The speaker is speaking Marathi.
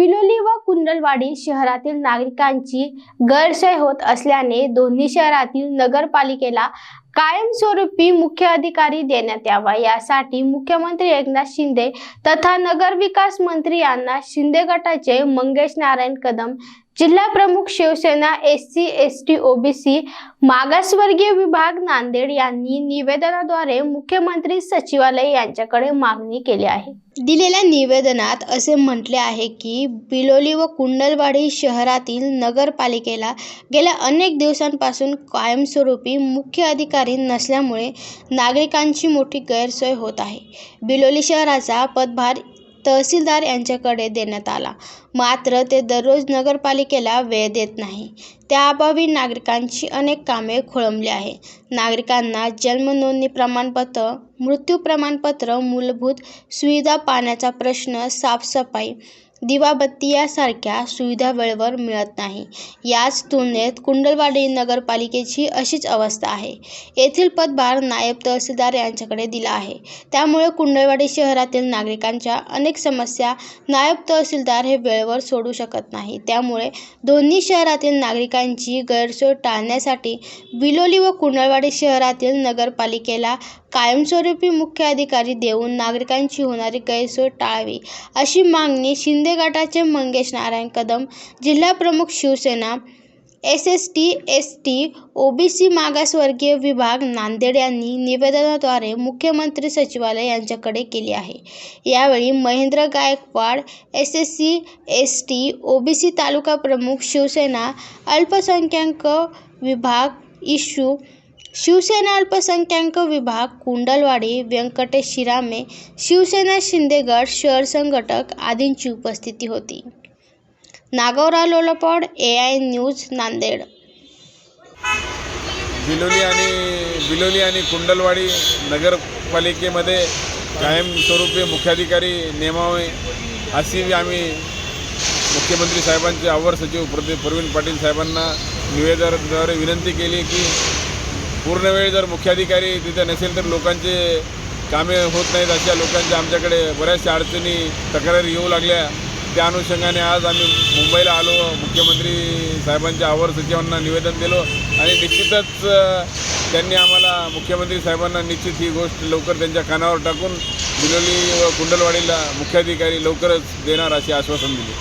विलोली व कुंडलवाडी शहरातील नागरिकांची गैरसोय होत असल्याने दोन्ही शहरातील नगरपालिकेला कायमस्वरूपी मुख्य अधिकारी देण्यात यावा. यासाठी मुख्यमंत्री एकनाथ शिंदे तथा नगरविकास मंत्री यांना शिंदे गटाचे मंगेश नारायण कदम जिल्हा प्रमुख Shiv Sena S C S T OBC मागासवर्गीय विभाग नांदेड यांनी निवेदनाद्वारे मुख्यमंत्री सचिवालय यांच्याकडे मागणी केली आहे. दिलेल्या निवेदनात असे म्हटले आहे की बिलोली व कुंडलवाडी शहरातील नगरपालिकेला गेल्या अनेक दिवसांपासून कायमस्वरूपी मुख्य अधिकारी नसल्यामुळे नागरिकांची मोठी गैरसोय होत आहे. बिलोली शहराचा पदभार तहसीलदार यांच्याकडे देण्यात आला. मात्र ते दररोज नगरपालिकेला वेळ देत नाही. त्याअभावी नागरिकांची अनेक कामे खोळंबली आहे नागरिकांना जन्म नोंदणी प्रमाणपत्र मृत्यू प्रमाणपत्र मूलभूत सुविधा पाण्याचा प्रश्न साफसफाई दिवाबत्ती यासारख्या सुविधा वेळेवर मिळत नाही. याच तुलनेत कुंडलवाडी नगरपालिकेची अशीच अवस्था आहे. येथील पदभार नायब तहसीलदार यांच्याकडे दिला आहे. त्यामुळे कुंडलवाडी शहरातील नागरिकांच्या अनेक समस्या नायब तहसीलदार हे वेळेवर सोडू शकत नाही. त्यामुळे दोन्ही शहरातील नागरिकांची गैरसोय टाळण्यासाठी बिलोली व कुंडलवाडी शहरातील नगरपालिकेला कायमस्वरूपी मुख्य अधिकारी देऊन नागरिकांची होणारी गैरसोय टाळावी अशी मागणी शिंदे गटाचे मंगेश नारायण कदम जिल्हा प्रमुख Shiv Sena S S T S T OBC मागासवर्गीय विभाग नांदेड यांनी निवेदनाद्वारे मुख्यमंत्री सचिवालय यांच्याकडे केली आहे. यावेळी Mahendra Gaikwad S S C S T OBC तालुका प्रमुख शिवसेना अल्पसंख्याक विभाग इशू शिवसेना अल्पसंख्याक विभाग कुंडलवाडी व्यंकटेश शिरामे शिवसेना शिंदेगड शहर संघटक आदींची उपस्थिती होती. Nagvarao Lolpad A I news Nanded. Biloli आणि बिलोली आणि कुंडलवाडी नगरपालिकेमध्ये कायमस्वरूपी मुख्याधिकारी नेमावे अशी आम्ही मुख्यमंत्री साहेबांचे आवर सचिव प्रवीण पाटील साहेबांना निवेदनाद्वारे विनंती केली की पूर्ण वेळ जर मुख्याधिकारी तिथे नसेल तर लोकांचे कामे होत नाहीत अशा लोकांच्या आमच्याकडे बऱ्याचशा अडचणी तक्रारी येऊ लागल्या. त्या अनुषंगाने आज आम्ही मुंबईला आलो. मुख्यमंत्री साहेबांच्या आवर सचिवांना निवेदन दिलो आणि निश्चितच त्यांनी आम्हाला मुख्यमंत्री साहेबांना निश्चित ही गोष्ट लवकर त्यांच्या कानावर टाकून बिलोली व कुंडलवाडीला मुख्याधिकारी लवकरच देणार असे आश्वासन दिले.